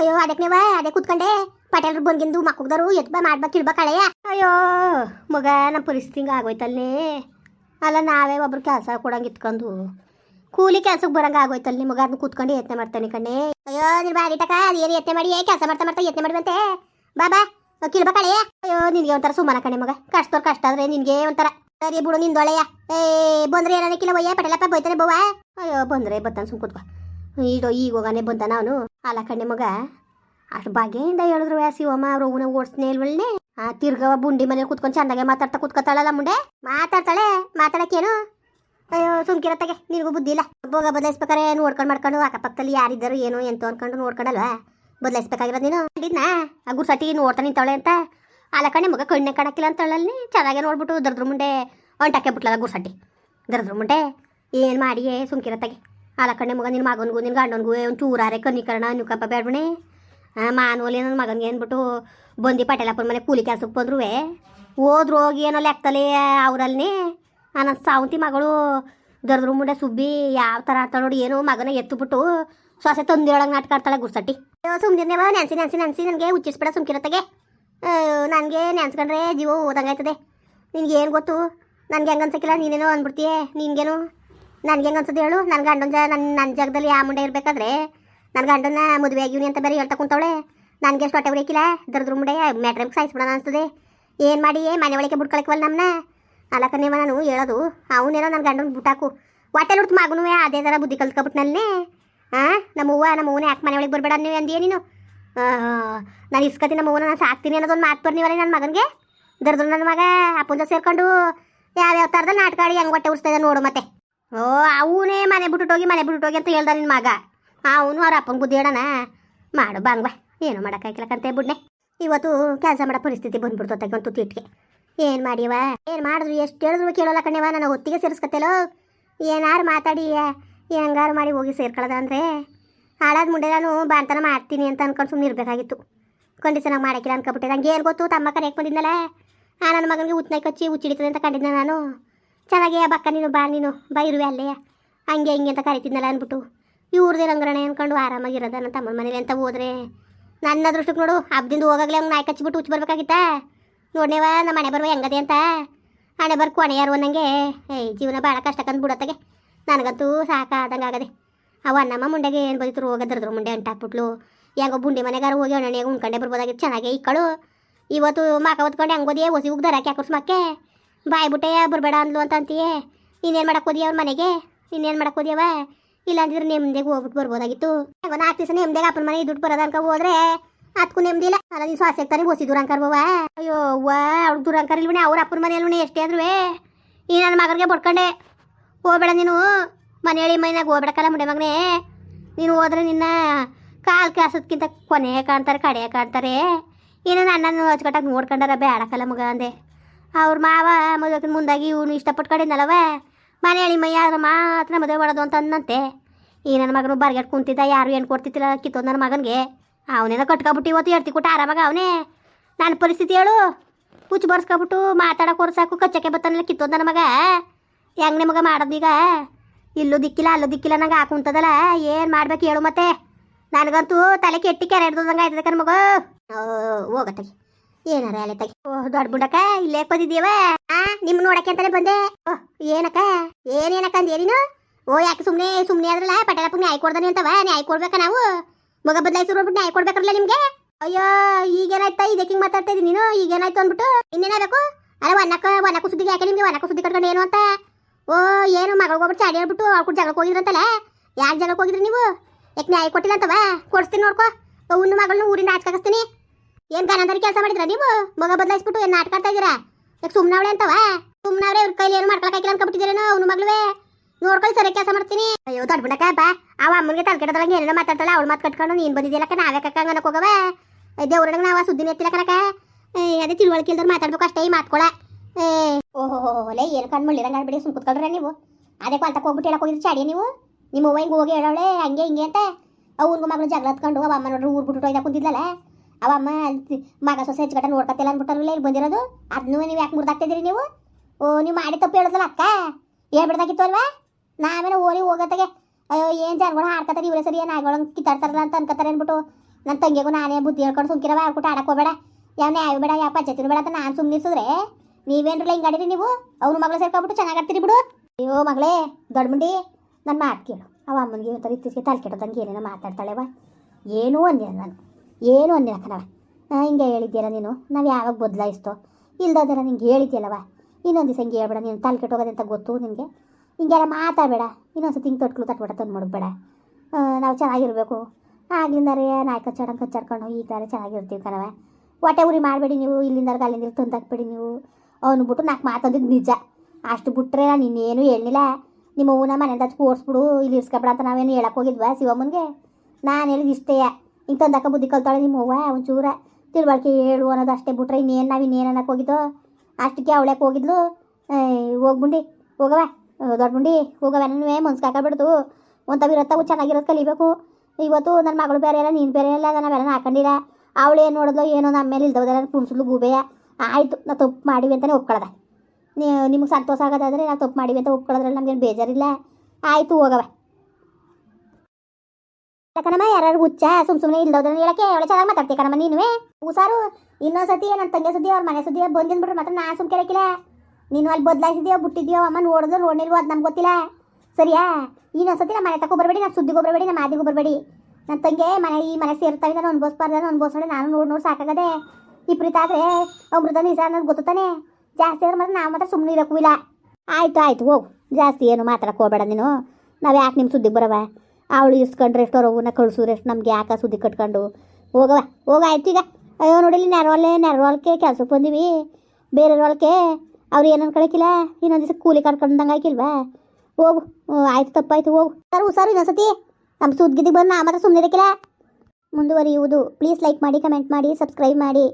ಅಯ್ಯೋ, ಅದಕ್ಕೆ ನೀವ ಅದೇ ಕೂತ್ಕೊಂಡೆ. ಪಟೇಲ್ರು ಬಂದಿಂದು ಮಕ್ಕಳು ಎದ್ ಬಾ, ಮಾಡ್ಬಾ ಕಿಡ್ಬಾ ಕಳೆಯ ಅಯ್ಯೋ, ಮಗ ನಮ್ಮ ಪರಿಸ್ಥಿತಿ ಹಿಂಗೆ ಆಗೋಯ್ತಲ್ಲೇ. ಅಲ್ಲ, ನಾವೇ ಒಬ್ರು ಕೆಲಸ ಕೊಡಂಗೆ ಇತ್ಕೊಂಡು ಕೂಲಿ ಕೆಲ್ಸಕ್ಕೆ ಬರಂಗ ಆಗೋಯ್ತಲ್ಲ, ಮಗ ಅದನ್ನ ಕೂತ್ಕೊಂಡು ಯತ್ನೆ ಮಾಡ್ತಾನೆ ಕಣ್ಣೆ ಅಯ್ಯೋ, ನೀನು ಬಾರಿ ಟಕ ಏನು ಯತ್ನೆ ಮಾಡಿ ಕೆಲಸ ಮಾಡ್ತಾ ಮಾಡ್ತಾ ಯತ್ನೆ ಮಾಡುವಂತೆ. ಬಾಬಾ ಕಿಡ್ಬಾ ಕಳೆಯ ಅಯ್ಯೋ, ನಿನ್ಗೆ ಒಂಥರ ಸುಮ್ಮನ ಕಣೆ, ಮಗ. ಕಷ್ಟದವ್ರು ಕಷ್ಟ ಆದ್ರೆ ನಿನಗೆ ಒಂಥರ. ಸರಿ ಬಿಡು ನಿಂದೊಳೆಯ ಏ, ಬಂದ್ರೆ ಏನಕ್ಕಿಲ್ಲ ಒಯ್ಯ ಪಟೇಲಪ್ಪ ಬೈತಾನೆ ಬೋವಾ ಅಯ್ಯೋ, ಬಂದ್ರೆ ಬತ್ತಾನೆ ಸುಮ್ ಕೂತ್ಕೊ ಈಗ ಈಗ ಹೋಗಾನೆ ಬಂದಾನ ಅವನು. ಅಲ್ಲ ಕಣ್ಣೆ ಮಗ ಅಷ್ಟು ಬಗೆಯಿಂದ ಹೇಳಿದ್ರು ವ್ಯಾಸಿ ಅಮ್ಮ ಓಡಿಸ್ನೇ ಇಲ್ವಳ್ನೆ ಆ ತಿರ್ಗವ ಬುಂಡಿ ಮನೇಲಿ ಕುತ್ಕೊಂಡು ಚಂದಾಗೆ ಮಾತಾಡ್ತಾ ಕುತ್ಕೊತಾಳಲ್ಲ ಮುಂಡೆ ಮಾತಾಡ್ತಾಳೆ? ಮಾತಾಡಕ್ಕೇನು? ಅಯ್ಯೋ ಸುಮ್ಕಿರತ್ತಾಗೆ ನಿನಗೂ ಬುದ್ಧಿ ಇಲ್ಲ. ಹೋಗ ಬದಲಾಯಿಸ್ಬೇಕಾರೆ ನೋಡ್ಕೊಂಡು ಮಾಡ್ಕೊಂಡು ಅಕ್ಕಪಕ್ಕದಲ್ಲಿ ಯಾರಿದ್ದರು ಏನು ಎಂತ ಅನ್ಕೊಂಡು ನೋಡ್ಕೊಂಡಲ್ವಾ? ಬದಲಾಯಿಸ್ಬೇಕಾಗಿರೋದು ನೀನು? ಹೇಳಿದ್ನಾ ಆ ಗುರ್ಸಟಿ ನೋಡ್ತಾ ನಿಂತಾಳೆ ಅಂತ? ಅಲ್ಲ ಕಣ್ಣೆ ಮಗ, ಕಣ್ಣೆ ಕಾಣಕ್ಕಿಲ್ಲ ಅಂತಳಲ್ಲಿ? ಚೆನ್ನಾಗೆ ನೋಡ್ಬಿಟ್ಟು ದರ್ದ್ರ ಮುಂಡೆ ಒಂಟಕ್ಕೆ ಬಿಟ್ಲಲ್ಲ ಗುರ್ಸಟ್ಟಿ. ದರ್ದ್ರ ಮುಂಡೆ ಏನು ಮಾಡಿ ಸುಮ್ಕಿರತ್ತಾಗೆ ಅಲ್ಲ ಕಣ್ಣೆ ಮಗ ನಿನ್ನ ಮಗನಿಗೂ ನಿನ್ನ ಗಂಡನಿಗೂ ಒಂದು ಚೂರಾರೆ ಕನ್ನಿಕರಣ ಅನ್ಕಪ್ಪ ಬೇಡ್ಬಣೆ ಮಾನವಲ್ಲಿ ನನ್ನ ಮಗನಿಗೆ ಅಂದ್ಬಿಟ್ಟು ಬಂದು ಪಟೇಲಪ್ಪನ ಮನೆ ಕೂಲಿ ಕೆಲಸಕ್ಕೆ ಬಂದ್ರು ಹೋದ್ರು ಹೋಗಿ ಏನೋ ಲೆಕ್ಕದಲ್ಲಿ ಅವರಲ್ಲಿ ನನ್ನ ಸಾವಂತಿ ಮಗಳು ದರ್ದ್ರ ಮುಂಡೆ ಸುಬ್ಬಿ ಯಾವ ಥರ ಆಡ್ತಾಳೆ ನೋಡಿ, ಏನೋ ಮಗನ ಎತ್ತುಬಿಟ್ಟು ಸೊಸೆ ತಂದಿರೊಳಗೆ ನಾಟಕ ಆಡ್ತಾಳೆ ಗುರ್ಸಟ್ಟಿ. ಬಾ ನೆನ್ಸಿ ನೆನ್ಸಿ ನೆನ್ಸಿ ನನಗೆ ಉಚ್ಚಿಸ್ಬಿಡ ಸುಮ್ಕಿರತ್ತಗೆ. ನನಗೆ ನೆನ್ಸ್ಕೊಂಡ್ರೆ ಜೀವ ಓದಂಗಾಯ್ತದೆ ನಿನಗೆ ಏನು ಗೊತ್ತು? ನನಗೆ ಹೆಂಗೆ ಅನ್ಸಕ್ಕಿಲ್ಲ ನೀನೇನೋ ಅಂದ್ಬಿಡ್ತೀಯ, ನಿನ್ಗೇನು? ನನಗೆ ಹೆಂಗ ಅನ್ಸೋದು ಹೇಳು? ನನ್ನ ಗಂಡನ ನನ್ನ ನನ್ನ ಜಾಗದಲ್ಲಿ ಆ ಮುಂಡೆ ಇರಬೇಕಾದ್ರೆ? ನನ್ನ ಗಂಡನ ಮದುವೆ ಆಗಿವ್ನಿ ಅಂತ ಬೇರೆ ಹೇಳ್ತಾ ಕುಂತವಳೆ. ನನ್ಗೆ ಎಷ್ಟು ಹೊಟ್ಟೆ ಹೊಡಿಕಿಲ್ಲ ದರ್ದ್ರ ಮುಂಡೆ ಮ್ಯಾಟ್ರಿಕ್ ಸಾಯಿಸ್ಬಿಡೋಣ ಅನ್ಸ್ತದೆ. ಏನು ಮಾಡಿ? ಮನೆ ಒಳಗೆ ಬಿಟ್ಕೊಳಕ್ವಲ್ಲ ನಮ್ಮನ್ನ ಅಲ್ಲಕ್ಕ ನೀವು ನಾನು ಹೇಳೋದು, ಅವನೇನೋ ನನ್ನ ಗಂಡನ ಬುಟ್ಟಾಕು ಹೊಟ್ಟೆ ಹುಡ್ತು ಮಗನೂ ಅದೇ ಥರ ಬುದ್ಧಿ ಕಲ್ತ್ಕೊಬಿಟ್ನಲ್ಲಿ ಹಾಂ ನಮ್ಮವ್ವ ನಮ್ಮ ಅವ್ವನ ಯಾಕೆ ಮನೆ ಒಳಗೆ ಬರಬೇಡ ನೀವು ಅಂದಿಯೇ ನೀನು? ನಾನು ಇಸ್ಕತಿ ನಮ್ಮ ಅವ್ವನ, ನಾನು ಸಾಕ್ತೀನಿ ಅನ್ನೋದೊಂದು ಮಾತು ಬರ್ನಿವಲ್ಲ ನನ್ನ ಮಗನಿಗೆ? ದರ್ದ್ರ ನನ್ನ ಮಗ ಅಪ್ಪಂಜ ಸೇರ್ಕೊಂಡು ಯಾವ್ಯಾವ ಥರದ ನಾಟಕ ಆಡಿ ಹೆಂಗೆ ಹೊಟ್ಟೆ ಇದ್ದಾನೆ ನೋಡು ಮತ್ತೆ. ಓ, ಅವನೇ ಮನೆ ಬಿಟ್ಟುಟೋಗಿ ಮನೆ ಬಿಟ್ಟುಟೋಗಿ ಅಂತ ಹೇಳ್ದ ನಿನ್ನ ಮಗ. ಅವನು ಅವ್ರ ಅಪ್ಪನ ಬುದ್ಧಿ ಹೇಳೋಣ. ಮಾಡು, ಬಾ ಏನೂ ಕಂತೆ ಬಿಡ್ನೆ. ಇವತ್ತು ಕೆಲಸ ಮಾಡೋ ಪರಿಸ್ಥಿತಿ ಬಂದ್ಬಿಡ್ತು ಒಂದು ತಿಟ್ಟಿಗೆ ಏನು ಮಾಡಿವ? ಏನು ಮಾಡಿದ್ರು? ಎಷ್ಟು ಹೇಳಿದ್ರು ಕೇಳೋಲ್ಲ ಕಣ್ಣೆವ ನಾನು ಹೊತ್ತಿಗೆ ಸೇರಿಸ್ಕತ್ತೇಲೋ? ಏನಾರು ಮಾತಾಡಿ ಹೆಂಗಾರು ಮಾಡಿ ಹೋಗಿ ಸೇರ್ಕೊಳ್ಳೋದ ಅಂದರೆ? ಹಾಳಾದ ಮುಂದೆ ನಾನು ಬಾಂತನ ಮಾಡ್ತೀನಿ ಅಂತ ಅನ್ಕೊಂಡು ಸುಮ್ಮನೆ ಇರಬೇಕಾಗಿತ್ತು. ಕಂಡೀಷನಾಗಿ ಮಾಡೋಕ್ಕಿಲ್ಲ ಅನ್ಕೊಬಿಟ್ಟೆ. ನಂಗೆ ಏನು ಗೊತ್ತು? ತಮ್ಮ ಕರೆಯಕ್ಕೆ ಬಂದಿದ್ದಲ್ಲ ಆ, ನನ್ನ ಮಗನಿಗೆ ಉತ್ನಾಯಿ ಕಚ್ಚಿ ಉಚ್ಚಿಡಿತದೆ ಅಂತ ಕಂಡಿದ್ದೆ ನಾನು. ಚೆನ್ನಾಗಿ ಬಕ್ಕ ನೀನು, ಬಾ ನೀನು ಬೈರುವೆ ಅಲ್ಲೇ ಹಂಗೆ ಹಿಂಗೆ ಅಂತ ಕರಿತಿದ್ನಲ್ಲ ಅಂದ್ಬಿಟ್ಟು ಇವ್ರದೇ ರಂಗರಣೆ ಅನ್ಕೊಂಡು ಆರಾಮಾಗಿರೋದ ನನ್ನ ತಮ್ಮನ ಮನೇಲಿ ಅಂತ ಹೋದ್ರೆ. ನನ್ನ ಅದೃಷ್ಟಕ್ಕೆ ನೋಡು ಹಬ್ಬದಿಂದ ಹೋಗಾಗಲೇ ಹಂಗೆ ನಾಯಿ ಕಚ್ಚಿಬಿಟ್ಟು ಹುಚ್ಚು ಬರ್ಬೇಕಾಗಿತ್ತ? ನೋಡ್ನೇವ ನಮ್ಮ ಮನೆ ಬರುವ ಹೆಂಗದೆ ಅಂತ. ಹಣೆ ಬರ್ ಕೊನೆ ಯಾರು ಅನ್ನಂಗೆ. ಏಯ್, ಜೀವನ ಭಾಳ ಕಷ್ಟಕ್ಕಂದು ಬಿಡತ್ತಗೆ. ನನಗಂತೂ ಸಾಕಾದಂಗೆ ಆಗದೆ. ಅವ ನಮ್ಮ ಮುಂಡೆಗೆ ಏನು ಬರೀತು ಹೋಗದ್ರದ್ರು ಮುಂಡೆ ಅಂಟಾಕ್ಬಿಟ್ಲು. ಹೆಂಗೋ ಬುಂಡಿ ಮನೆಗಾರು ಹೋಗಿ ಅಣ್ಣನಿಗೆ ಉಣ್ಕೊಂಡೆ ಬರ್ಬೋದಾಗಿತ್ತು, ಚೆನ್ನಾಗೆ ಇಕ್ಕಳು. ಇವತ್ತು ಮಾಕ ಹೊತ್ಕೊಂಡು ಹೆಂಗೋದಿಯೇ ಹೊಸಿ ಉಗ್ದಾರ ಯಾಕೆ ಮಕ್ಕೆ ಬಾಯ್ ಬಿಟ್ಟೆ ಬರಬೇಡ ಅಂದ್ಲು ಅಂತ ಅಂತೀಯೇ ಇನ್ನೇನು ಮಾಡಕ್ಕೆ ಹೋದಿಯ ಅವ್ರ ಮನೆಗೆ? ಇನ್ನೇನು ಮಾಡಕ್ಕೆ ಹೋದ್ಯವ? ಇಲ್ಲಾಂದ್ರೆ ನೆಮ್ಮದಿಗೆ ಹೋಗ್ಬಿಟ್ಟು ಬರ್ಬೋದಾಗಿತ್ತು. ನಾಲ್ಕು ದಿವಸ ನೆಮ್ಮದಿಗೆ ಅಪ್ಪನ ಮನೆಗೆ ದುಡ್ಡು ಬರೋದ ಅನ್ಕ ಹೋದ್ರೆ ಅದಕ್ಕೂ ನೆಮ್ಮದಿ ಇಲ್ಲ. ಅಲ್ಲ, ನೀನು ಸ್ವಾಸಕ್ಕೆ ತಾನೇ ಓಸಿ ದೂರಂಕರ್ ಬವ ಅಯ್ಯೋ, ಅವ್ವ ಅವ್ಳು ದೂರಂಕರ್ ಇಲ್ವಣೆ ಅವ್ರ ಅಪ್ಪನ ಮನೆಯಲ್ವಣೆ ಎಷ್ಟೇ ಆದ್ರೂ. ಈ ನನ್ನ ಮಗನಿಗೆ ಬಡ್ಕೊಂಡೆ. ಹೋಗ್ಬೇಡ ನೀನು. ಮನೆಯಲ್ಲಿ ಮೈನಾಗ ಹೋಗ್ಬೇಡಕ್ಕಲ್ಲ ಮುಂಡೆ ಮಗನೇ. ನೀನು ಹೋದ್ರೆ ನಿನ್ನ ಕಾಲು ಕಾಸೋದ್ಕಿಂತ ಕೊನೆ ಕಾಣ್ತಾರೆ, ಕಡೆ ಕಾಣ್ತಾರೆ. ಇನ್ನು ಅಣ್ಣನ ಅಚ್ಚುಕಟ್ಟಾಗಿ ನೋಡ್ಕೊಂಡಾರ ಬೇಡಕ್ಕಲ್ಲ ಮಗ ಅಂದೆ. ಅವ್ರ ಮಾವ ಮದುವೆ ಮುಂದಾಗಿ ಇವನು ಇಷ್ಟಪಟ್ಕೊಂಡಿದ್ದಲ್ಲವ ಮನೆ ಮೈ ಯಾರ ಮಾತ್ರ ಮದುವೆ ಮಾಡೋದು ಅಂತ ಅಂದಂತೆ. ಈ ನನ್ನ ಮಗನು ಬರ್ಗೆಟ್ ಕುಂತಿದ್ದ, ಯಾರು ಏನು ಕೊಡ್ತಿದ್ದಿಲ್ಲ, ಕಿತ್ತೋದು ನನ್ನ ಮಗನಿಗೆ. ಅವನೇನೋ ಕಟ್ಕೊಬಿಟ್ಟು ಇವತ್ತು ಹೇಳ್ತಿ, ಕೊಟ್ಟು ಆರಾಮಾಗ ಅವನೇ. ನನ್ನ ಪರಿಸ್ಥಿತಿ ಹೇಳು. ಹುಚ್ಚು ಬರ್ಸ್ಕೊಬಿಟ್ಟು ಮಾತಾಡೋಕೆ ಸಾಕು, ಕಚ್ಚಕ್ಕೆ ಬತ್ತಾನಲ್ಲ, ಕಿತ್ತೋದು ನನ್ನ ಮಗ. ಹೆಂಗ ನಿಮಗ ಮಾಡೋದೀಗ ಇಲ್ಲೂ ದಿಕ್ಕಿಲ್ಲ, ಅಲ್ಲೂ ದಿಕ್ಕಿಲ್ಲ, ನಂಗೆ ಹಾಕುಂತದಲ್ಲ ಏನು ಮಾಡ್ಬೇಕು ಹೇಳು ಮತ್ತೆ. ನನಗಂತೂ ತಲೆ ಕೆಟ್ಟಿ ಕೆರೆ ಹಿಡ್ದಂಗೆ ಆಯ್ತದೆ ಕಣ್ ಮಗ. ಹೋಗತ್ತಗೆ ಏನಾರ ಅಲೆ ತಗಿ ಓ, ದೊಡ್ಡ ಬುಡಕ್ಕ, ಇಲ್ಲೇ ಬಂದಿದ್ದೀವ ಆ ನಿಮ್ಮ ನೋಡಕ್ಕೆ ಅಂತಾನೆ ಬಂದೆ. ಓ, ಏನಕ್ಕ? ಏನೇನಕ್ಕ ಅಂದ್ಯ ನೀನು? ಓ, ಯಾಕೆ ಸುಮ್ನೆ ಸುಮ್ಮನೆ ಆದ್ರಲ್ಲ? ಪಟೇಲಪ್ಪ ನ್ಯಾಯ ಕೊಡ್ದಾನೆ ಅಂತವ. ನ್ಯಾಯ ಕೊಡ್ಬೇಕ ನಾವು? ಮಗ ಬದಲಾಯಿಸಿ ನೋಡ್ಬಿಟ್ಟು ನ್ಯಾಯ ಕೊಡ್ಬೇಕಲ್ಲ ನಿಮ್ಗೆ? ಅಯ್ಯೋ, ಈಗೇನಾಯ್ತಾ? ಇದಕ್ಕೆ ಹಿಂಗೆ ಮಾತಾಡ್ತಾ ಇದೀನಿ ನೀನು? ಈಗೇನಾಯ್ತು ಅಂದ್ಬಿಟ್ಟು? ಇನ್ನೇನಾಗಬೇಕು ಅಲ್ಲ ಒನ್ನಕ್ಕ ಒನ್ನಕ್ಕ ಸುದ್ದಿಗೆ ಯಾಕೆ ನಿಮ್ಗೆ? ಒನ್ನಕ್ಕ ಸುದ್ದಿ ಕಟ್ಕೊಂಡು ಏನು ಅಂತ? ಓ, ಏನು ಮಗಳ್ಗೊಬ್ರು ಚಾಡಿ ಹೇಳ್ಬಿಟ್ಟು ಅವ್ರು ಜಗಳಕ್ಕೆ ಹೋಗಿದ್ರಂತಲ್ಲ ಯಾಕೆ ಜಗಳಕ್ಕೆ ಹೋಗಿದ್ರಿ ನೀವು? ಯಾಕೆ ನ್ಯಾಯ ಕೊಟ್ಟಿಲ್ಲ ಅಂತವ? ಕೊಡಿಸ್ತೀನಿ ನೋಡ್ಕೋ. ಅವ್ನ ಮಗಳನ್ನ ಊರಿಂದ ಆಚ್ಕಾಗಿಸ್ತೀನಿ ಏನ್ ಗನಂದರಿ ಕೆಲಸ ಮಾಡಿದ್ರ ನೀವು? ಮಗ ಬದಲಾಯಿಸ್ಬಿಟ್ಟು ಏನ್ ನಾಟಕ ಆಡ್ತಾ ಇದೀರಾ ಯಾಕೆ ಸುಮ್ನವಳೆ ಅಂತವ? ಸುಮ್ನವ್ರೆ ಇವ್ರ ಕೈಲಿ ಏನು ಮಾಡ್ಕೊಳಕಾಗಿಲ್ಲ ಅನ್ಕೊಬಿಟ್ಟಿದ್ದೀರೇನೋ ಅವ್ನು ಮಗಳೇ ನೋಡ್ಕೊಳ್ಳಿ ಸರಿ ಕೆಲಸ ಮಾಡ್ತೀನಿ. ಅಯ್ಯೋ, ದೊಡ್ಡ ಬಿಡಕ ಬಾ. ಅವ ಅಮ್ಮನಿಗೆ ತಲೆ ಕೆಟ್ಟದಾಗ ಏನೇನೋ ಮಾತಾಡ್ತಾಳೆ, ಅವ್ಳು ಮಾತು ಕಟ್ಕೊಂಡು ನೀನು ಬಂದಿದ್ದಿಲ್ಲಕ್ಕ ನಾವೇ ಕಕ್ಕ ಅನ್ನಕ್ ಹೋಗವ ದೇವ್ರೊಳಗೆ ನಾವು ಸುದ್ದಿನ ಎತ್ತಿಲ್ಲ ಕನಕ ಅದೇ ತಿಳುವಳಿಕೆ ಇಲ್ದವ್ರು ಮಾತಾಡ್ಬೇಕು ಅಷ್ಟೇ ಮಾತ್ಕೊಳ. ಏ ಓಹೋ ಲೇ ಏನು ಕಣ್ಣು ಮುಳ್ಳಿರಂಗೆ ಆಡ್ಬಿಡಿ ಸುಮ್ ಕುತ್ಕೊಳ್ರೆ ನೀವು. ಅದೇ ಕೊಲ್ತಕ್ಕೆ ಹೋಗ್ಬಿಟ್ಟು ಹೇಳಕ್ಕೆ ಹೋಗಿದ್ರೆ ಚಾಡಿ ನೀವು? ನಿಮ್ಮ ಅವ್ವ ಹಿಂಗೆ ಹೋಗಿ ಹೇಳೋಳೆ ಹಂಗೆ ಹಿಂಗೆ ಅಂತ. ಅವ್ರಿಗೂ ಮಗಳು ಜಗಳ ಹತ್ಕೊಂಡು, ಅವ ಅಮ್ಮ ನೋಡ್ರಿ ಊರ್ ಬಿಟ್ಟು ಕುಂತಿದ್ಲಲ್ಲ. ಅವ ಅಮ್ಮ ಅಲ್ಲಿ ಮಗ ಸೊಸೆ ಹೆಚ್ಚು ಕಟ್ಟ ನೋಡ್ಕತ್ತಿಲ್ಲ ಅನ್ಬಿಟ್ಟಲ್ಲ ಇಲ್ಲಿ ಬಂದಿರೋದು? ಅದನ್ನೂ ನೀವು ಯಾಕೆ ಮುರ್ದಾಗ್ತಿದ್ದೀರಿ ನೀವು? ಓ, ನೀವು ಮಾಡಿ ತಪ್ಪು ಹೇಳೋದಲ್ಲ ಅಕ್ಕ? ಹೇಳ್ಬಿಡ್ದಾಗಿತ್ತು ಅಲ್ವಾ? ನಾವೇನೋ ಓರಿ ಹೋಗತ್ತಾಗೆ ಅಯ್ಯೋ, ಏನು ಜನಗಳು ಹಾಡ್ಕತ್ತಾರೆ, ಇವರೇ ಸರಿ ಏನು ಆಗೋಳಂಗೆ ಕಿತ್ತಾಡ್ತಾರಲ್ಲ ಅಂತ ಅನ್ಕತ್ತಾರೆ ಅಂದ್ಬಿಟ್ಟು. ನನ್ನ ತಂಗಿಗೂ ನಾನೇ ಬುದ್ಧಿ ಹೇಳ್ಕೊಂಡು ಸುಮ್ಕಿರವ, ಅವ್ರ ಆಡಕ್ಕೆ ಹೋಗಬೇಡ. ಯಾವ ನ್ಯಾಯ ಬೇಡ, ಯಾವ ಪಂಚಾಯತಿನೂ ಬೇಡ ಅಂತ ನಾನು ಸುಮ್ಮನಿಸಿದ್ರೆ ನೀವೇನ್ರಲ್ಲ ಹಿಂಗಾಡಿರಿ ನೀವು? ಅವ್ರ ಮಗಳು ಸೇರ್ಕೊಬಿಟ್ಟು ಚೆನ್ನಾಗಿ ಆಡ್ತೀರಿ ಬಿಡು. ಅಯ್ಯೋ, ಮಗಳೇ ದೊಡ್ಡ ಮುಂಡಿ ನನ್ನ ಮಾತು ಕೇಳು. ಅವ ಅಮ್ಮನಿಗೆ ಒಂಥರ ಇತ್ತೀಚೆಗೆ ತಲೆ ಕೆಟ್ಟದಂಗೆ ಏನೇನೋ ಮಾತಾಡ್ತಾಳೆವ ಏನೂ ಅಂದಿಲ್ಲ ನಾನು. ಏನೂ ಅಂದಿಲ್ಲ ಕಣವ ಹಿಂಗೆ ಹೇಳಿದ್ದೀರ ನೀನು. ನಾವು ಯಾವಾಗ ಬದಲಾಯಿಸ್ತೋ? ಇಲ್ದೋದರ ನಿಂಗೆ ಹೇಳಿದ್ಯಲ್ಲವ? ಇನ್ನೊಂದು ದಿವಸ ಹಿಂಗೆ ಹೇಳ್ಬೇಡ. ನೀನು ತಲೆ ಕೆಟ್ಟೋಗೋದೆ ಅಂತ ಗೊತ್ತು ನಿನಗೆ? ಹಿಂಗೆಲ್ಲ ಮಾತಾಡಬೇಡ. ಇನ್ನೊಂದು ಸತಿ ಹಿಂಗೆ ತೊಟ್ಲು ತಟ್ಬೇಡ ತಂದು ಮಾಡಬೇಡ. ನಾವು ಚೆನ್ನಾಗಿರ್ಬೇಕು. ರೇ, ನಾಯಿ ಕಚ್ಚಾಡಂಗೆ ಕಚ್ಚಾಡ್ಕೊಂಡು ಈ ಥರ ಚೆನ್ನಾಗಿರ್ತೀವಿ ಕಣವ ಒಟ್ಟೆ ಉರಿ ಮಾಡಬೇಡಿ ನೀವು. ಇಲ್ಲಿಂದ ಅಲ್ಲಿಂದ ತಂದಾಕ್ಬೇಡಿ ನೀವು. ಅವನು ಬಿಟ್ಟು ನಾಲ್ಕು ಮಾತಂದಿದ್ದು ನಿಜ. ಅಷ್ಟು ಬಿಟ್ರೆ ನಾನು ಇನ್ನೇನು ಹೇಳಿಲ್ಲ ನಿಮ್ಮ ಹೂನ ಮನೆಯಿಂದ ಓಡಿಸ್ಬಿಡು ಇಲ್ಲಿ ಇರ್ಸ್ಕೊಬೇಡ ಅಂತ ನಾವೇನು ಹೇಳಕ್ಕೆ ಹೋಗಿದ್ವಾ ಶಿವಮ್ಮನಿಗೆ ನಾನು ಹೇಳಿದ ಇಷ್ಟೇ. ಹಿಂಗೆ ಅಕ್ಕ ಬುದ್ಧಿ ಕಲ್ತಾಳೆ ನಿಮ್ಮ ಹೂವ ಒಂಚೂರ ತಿಳುವಳಿಕೆ ಹೇಳು ಅನ್ನೋದು ಅಷ್ಟೇ ಬಿಟ್ರೆ ಇನ್ನೇನು ನಾವು ಇನ್ನೇನು ಅನ್ನಕ್ಕೆ ಹೋಗಿದ್ದೋ? ಅಷ್ಟಕ್ಕೆ ಅವಳ್ಯಾಕೆ ಹೋಗಿದ್ಲು. ಹೋಗ್ಬುಂಡಿ ಹೋಗವ ದೊಡ್ಡ ಮುಂಡಿ ಹೋಗವ ನನ್ನೇ ಮನ್ಸು ಹಾಕಬಿಡ್ತು ಒಂಥವಿರತ್ತಾವು ಚೆನ್ನಾಗಿರೋದು ಕಲಿಬೇಕು. ಇವತ್ತು ನನ್ನ ಮಗಳು ಬೇರೆ ಇಲ್ಲ, ನೀನು ಬೇರೆ ಇಲ್ಲ ನಾವೆಲ್ಲ ಹಾಕೊಂಡಿಲ್ಲ. ಅವಳು ಏನು ನೋಡಿದ್ಲು, ಏನೋ ನಮ್ಮ ಮೇಲೆ ಇಲ್ದವ್ದಲ್ಲ ಕುಣ್ಸಿದ್ಲು ಗೂಬೆಯ. ಆಯಿತು, ನಾ ತಪ್ಪು ಮಾಡಿವಿ ಅಂತಲೇ ಒಪ್ಕೊಳ್ಳೋದ ನೀವು ನಿಮಗೆ ಸಂತೋಷ ಆಗೋದಾದರೆ ನಾವು ತಪ್ಪು ಮಾಡಿವಿ ಅಂತ ಒಪ್ಕೊಳ್ಳೋದ್ರಲ್ಲಿ ನಮಗೇನು ಬೇಜಾರಿಲ್ಲ. ಆಯಿತು ಹೋಗವ ಯಾಕನಮ್ಮ ಯಾರು ಹುಚ್ಚ, ಸುಮ್ ಸುಮ್ಮನೆ ಇಲ್ದೋದ್ರೆ ಹೇಳಕ್ಕೆ ಒಳ್ಳೆ ಚೆನ್ನಾಗಿ ಮಾತಾಡ್ತೀಯ ಕಣಮ್ಮ ನೀನುವೆ? ಹುಸಾರು ಇನ್ನೊಂದ್ಸತಿ ನನ್ನ ತಂಗಿ ಸುದ್ದಿ ಅವ್ರ ಮನೆ ಸುದ್ದಿ ಬಂದಿನ್ಬಿಟ್ರೆ ಮಾತ್ರ ನಾನು ಸುಮ್ ಕೇಳಕ್ಕಿಲ್ಲ ನೀನು ಅಲ್ಲಿ ಬದಲಾಯಿಸಿದ್ಯೋ, ಬಿಟ್ಟಿದ್ಯೋ, ಅಮ್ಮ ನೋಡಿದ್ರು ನೋಡಿಲ್ವೋ ಅದು ನಮ್ಗೆ ಗೊತ್ತಿಲ್ಲ. ಸರಿಯಾ? ಇನ್ನೊಂದ್ಸತಿ ನಾ ಮನೆ ತಗೋ ಬರಬೇಡಿ ನಾನು ಸುದ್ದಿಗೆ ಬರಬೇಡಿ ನಮ್ಮ ಮಾದಿಗೂ ಬರಬೇಡಿ. ನನ್ನ ತಂಗೆ ಮನೆ ಈ ಮನೆ ಸೇರ್ತಾ ಇದ್ದಾನೆ ಅನ್ಭವಿಸ್ಬಾರ್ದು ಅನ್ಭವಿಸೋಣ ನಾನು ನೋಡಿ ನೋಡಿ ಸಾಕಾಗದೆ. ವಿಪರೀತ ಆದರೆ ಅಮೃತ ನಿಜ ಅನ್ನೋದು ಗೊತ್ತಾನೆ ಜಾಸ್ತಿ ಆದ್ರೆ ಮಾತ್ರ ನಾವು ಮಾತ್ರ ಸುಮ್ಮನೆ ಇರೋಕ್ಕೂ ಇಲ್ಲ. ಆಯ್ತು ಆಯ್ತು, ಹೋಗು. ಜಾಸ್ತಿ ಏನು ಮಾತಾಡಕ್ಕೆ ಹೋಗ್ಬೇಡ ನೀನು. ನಾವು ಯಾಕೆ ನಿಮ್ಮ ಸುದ್ದಿಗೆ ಬರವ? ಅವಳು ಇಸ್ಕೊಂಡ್ರೆ ಎಷ್ಟೋ ಅವ್ರನ್ನ ಕಳ್ಸೂರು, ಎಷ್ಟು ನಮ್ಗೆ ಯಾಕೆ ಸುದ್ದಿ ಕಟ್ಕೊಂಡು. ಹೋಗವ ಹೋಗ ಆಯ್ತು ಈಗ. ಅಯ್ಯೋ ನೋಡಿಲಿ ನೆರವಲ್ಲೇ, ನೆರವಲ್ಕೆ ಕೆಲ್ಸಕ್ಕೆ ಬಂದೀವಿ. ಬೇರೆ ರೋಲ್ಕೆ ಅವ್ರು ಏನು ಕಳಕಿಲ್ಲ, ಇನ್ನೊಂದು ದಿವಸ ಕೂಲಿ ಕರ್ಕೊಂಡಂಗೆ ಆಯ್ಕಿಲ್ವಾ ಹೋಗು ಆಯ್ತು ತಪ್ಪಾಯ್ತು ಹೋಗು. ಸರ್ ಹುಷಾರು ಇನ್ನೊಂದ್ಸತಿ ನಮ್ಮ ಸುದ್ದಿಗೆ ಬಂದು ನಾ ಮಾತ್ರ ಸುಮ್ಮನೆ ಇರಕ್ಕಿಲ್ಲ ಮುಂದುವರಿಯುವುದು. ಪ್ಲೀಸ್ ಲೈಕ್ ಮಾಡಿ, ಕಮೆಂಟ್ ಮಾಡಿ, ಸಬ್ಸ್ಕ್ರೈಬ್ ಮಾಡಿ.